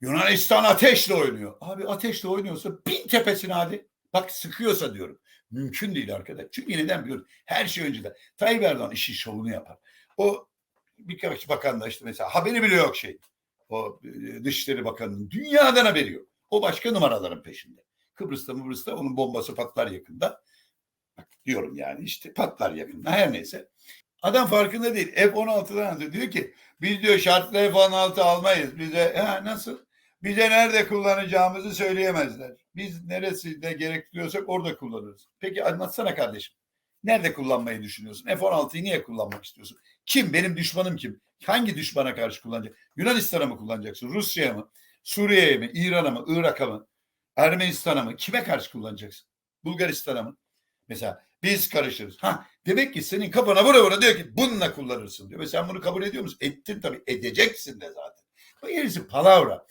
Yunanistan ateşle oynuyor. Abi ateşle oynuyorsa bin tepesine hadi. Bak sıkıyorsa diyorum. Mümkün değil arkadaş. Çünkü neden biliyorum? Her şey önceden. Tayyip Erdoğan işi şovunu yapar. O birkaç bakan da işte mesela haberi bile yok şey. O e, Dışişleri Bakanı'nın dünyadan haberi yok. O başka numaraların peşinde. Kıbrıs'ta Mıbrıs'ta onun bombası patlar yakında. Bak diyorum yani işte patlar yakında her neyse. Adam farkında değil. F-16'dan alıyor. Diyor ki biz diyor şartlı F-16 almayız. Bize ha, nasıl? Bize nerede kullanacağımızı söyleyemezler. Biz neresinde gerektiriyorsak orada kullanırız. Peki anlatsana kardeşim. Nerede kullanmayı düşünüyorsun? F-16'yı niye kullanmak istiyorsun? Kim? Benim düşmanım kim? Hangi düşmana karşı kullanacak? Yunanistan'a mı kullanacaksın? Rusya'ya mı? Suriye'ye mi? İran'a mı? Irak'a mı? Ermenistan'a mı? Kime karşı kullanacaksın? Bulgaristan'a mı? Mesela biz karışırız. Ha demek ki senin kafana vura vura diyor ki bununla kullanırsın diyor. Ve sen bunu kabul ediyor musun? Ettin tabii. Edeceksin de zaten. O gerisi palavra.